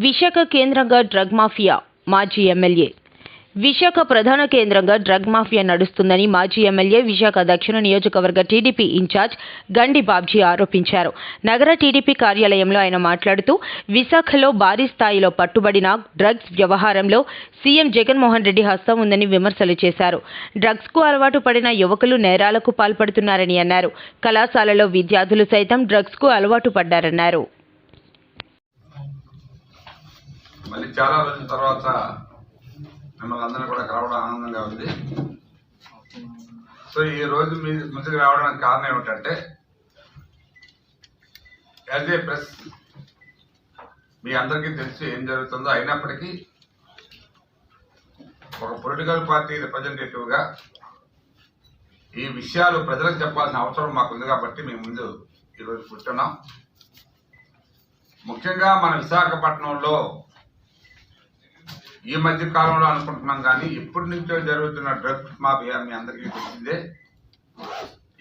విశాఖ కేంద్రంగా drug mafia మాజీ MLA. Visakha ప్రధాన కేంద్రంగా డ్రగ్ మాఫియా నడుస్తుందని మాజీ ఎమ్మెల్యే విశాఖ దక్షిణ నియోజకవర్గ టీడీపీ ఇన్ఛార్జ్ గండి బాబ్జీ ఆరోపించారు. నగర టీడీపీ కార్యాలయంలో ఆయన మాట్లాడుతూ విశాఖలో భారీ స్థాయిలో పట్టుబడిన డ్రగ్స్ వ్యవహారంలో సీఎం జగన్మోహన్ రెడ్డి హస్తం ఉందని విమర్శలు చేశారు. డ్రగ్స్కు అలవాటు పడిన యువకులు నేరాలకు పాల్పడుతున్నారని అన్నారు. కళాశాలలో విద్యార్థులు సైతం డ్రగ్స్కు అలవాటు పడ్డారన్నారు. మళ్ళీ చాలా రోజుల తర్వాత మిమ్మల్ని అందరూ కూడా కలవడం ఆనందంగా ఉంది. సో ఈ రోజు మీ ముందుకు రావడానికి కారణం ఏమిటంటే యాజ్ ఏ ప్రెస్ మీ అందరికీ తెలిసి ఏం జరుగుతుందో. అయినప్పటికీ ఒక పొలిటికల్ పార్టీ రిప్రజెంటేటివ్గా ఈ విషయాలు ప్రజలకు చెప్పాల్సిన అవసరం మాకుంది కాబట్టి మేము ముందు ఈరోజు కూర్చున్నాం. ముఖ్యంగా మన విశాఖపట్నంలో ఈ మధ్య కాలంలో అనుకుంటున్నాం కానీ ఎప్పటి నుంచో జరుగుతున్న డ్రగ్స్ మాఫియా మీ అందరికీ తెలిసిందే.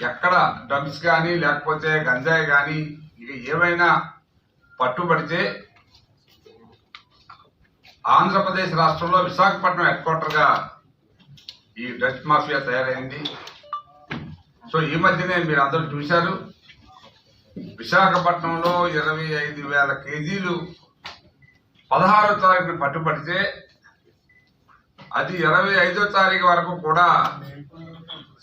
ఎక్కడ డ్రగ్స్ కానీ లేకపోతే గంజాయి కానీ ఇక ఏమైనా పట్టుబడితే ఆంధ్రప్రదేశ్ రాష్ట్రంలో విశాఖపట్నం హెడ్ క్వార్టర్గా ఈ డ్రగ్స్ మాఫియా తయారైంది. సో ఈ మధ్యనే మీరు అందరూ చూశారు. విశాఖపట్నంలో ఇరవై ఐదు వేల కేజీలు పదహారో తారీఖున పట్టుబడితే అది ఇరవై ఐదో తారీఖు వరకు కూడా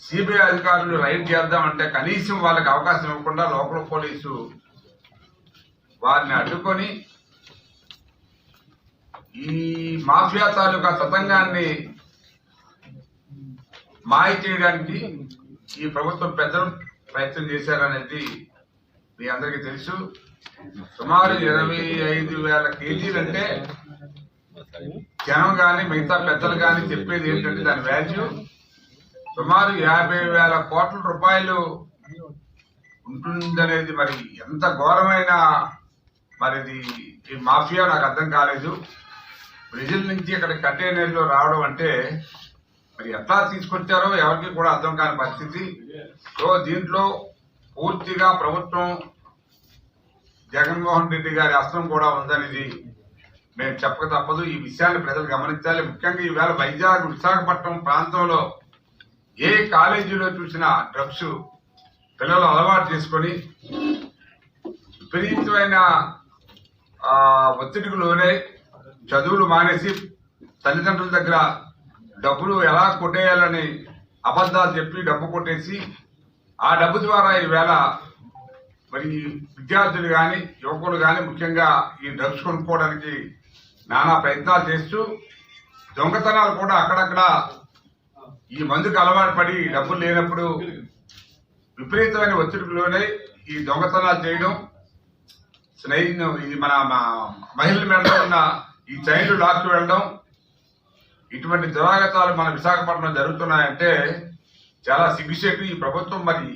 సిబిఐ అధికారులు రైడ్ చేద్దామంటే కనీసం వాళ్ళకి అవకాశం ఇవ్వకుండా లోకల్ పోలీసు వారిని అడ్డుకొని ఈ మాఫియా తాలూకా సతంగాన్ని మాయ చేయడానికి ఈ ప్రభుత్వం పెద్దలు ప్రయత్నం చేశారనేది మీ అందరికీ తెలుసు. సుమారు ఇరవై ఐదు వేల కేజీలంటే జనం కానీ మిగతా పెద్దలు కానీ చెప్పేది ఏంటంటే దాని వాల్యూ సుమారు యాభై వేల కోట్ల రూపాయలు ఉంటుందనేది మరి ఎంత ఘోరమైన మరి ఈ మాఫియా నాకు అర్థం కాలేదు. బ్రెజిల్ నుంచి ఇక్కడ కంటైనర్లో రావడం అంటే మరి ఎట్లా తీసుకొచ్చారో ఎవరికి కూడా అర్థం కాని పరిస్థితి. సో దీంట్లో పూర్తిగా ప్రభుత్వం జగన్మోహన్ రెడ్డి గారి అస్త్రం కూడా ఉందనేది మేము చెప్పక తప్పదు ఈ విషయాన్ని ప్రజలు గమనించాలి. ముఖ్యంగా ఈవేళ వైజాగ్ విశాఖపట్నం ప్రాంతంలో ఏ కాలేజీలో చూసినా డ్రగ్స్ పిల్లలు అలవాటు చేసుకొని విపరీతమైన ఒత్తిడికి లోనై చదువులు మానేసి తల్లిదండ్రుల దగ్గర డబ్బులు ఎలా కొట్టేయాలని అబద్ధాలు చెప్పి డబ్బు కొట్టేసి ఆ డబ్బు ద్వారా ఈవేళ మరి విద్యార్థులు కానీ యువకులు కానీ ముఖ్యంగా ఈ డ్రగ్స్ కొనుక్కోవడానికి నానా ప్రయత్నాలు చేస్తూ దొంగతనాలు కూడా అక్కడక్కడ ఈ మందుకు అలవాటు పడి డబ్బులు లేనప్పుడు విపరీతమైన ఒత్తిడికి లోనై ఈ దొంగతనాలు చేయడం. స్నేహితులు ఇది మన మహిళల మీద ఉన్న ఈ చైన్లు లాక్కి వెళ్ళడం. ఇటువంటి దురాగతాలు మన విశాఖపట్నం జరుగుతున్నాయంటే చాలా సిగ్గుచేటు ఈ ప్రభుత్వం మరి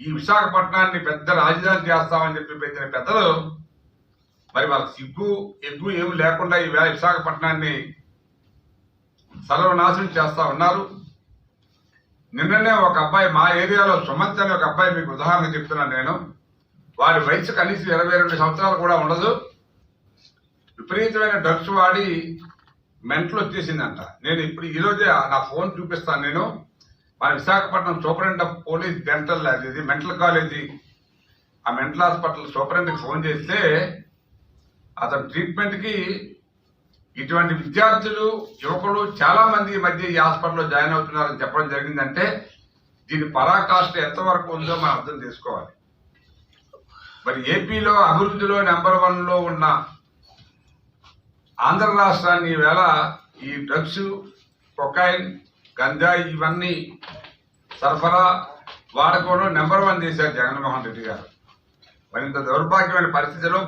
ఈ విశాఖపట్నాన్ని పెద్ద రాజధాని చేస్తామని చెప్పి పెట్టిన పెద్దలు మరి వాళ్ళ సిగ్గు ఎగ్గు ఏమి లేకుండా ఈ విశాఖపట్నాన్ని సర్వనాశనం చేస్తా ఉన్నారు. నిన్ననే ఒక అబ్బాయి మా ఏరియాలో సుమంత్ అనే ఒక అబ్బాయి మీకు ఉదాహరణ చెప్తున్నాను నేను. వాడి వయసు కనీసం ఇరవై రెండు సంవత్సరాలు కూడా ఉండదు. విపరీతమైన డ్రగ్స్ వాడి మెంటల్ వచ్చేసిందంట. నేను ఇప్పుడు ఈ రోజే నా ఫోన్ చూపిస్తాను నేను. మన Visakhapatnam superintendent of police dental అది ఇది మెంటల్ కాలేజీ. ఆ మెంటల్ హాస్పిటల్ సూపరింట్కి ఫోన్ చేస్తే అతని ట్రీట్మెంట్కి ఇటువంటి విద్యార్థులు యువకులు చాలా మంది ఈ మధ్య ఈ హాస్పిటల్లో జాయిన్ అవుతున్నారని చెప్పడం జరిగిందంటే దీని పరాకాష్ట ఎంతవరకు ఉందో మనం అర్థం చేసుకోవాలి. మరి ఏపీలో అభివృద్ధిలో నెంబర్ వన్లో ఉన్న ఆంధ్ర రాష్ట్రాన్ని ఈవేళ ఈ డ్రగ్స్ కొకాయిన్ గంజాయి ఇవన్నీ సరఫరా వాడకంలో నెంబర్ వన్ చేశారు జగన్మోహన్ రెడ్డి గారు. మరింత దౌర్భాగ్యమైన పరిస్థితిలో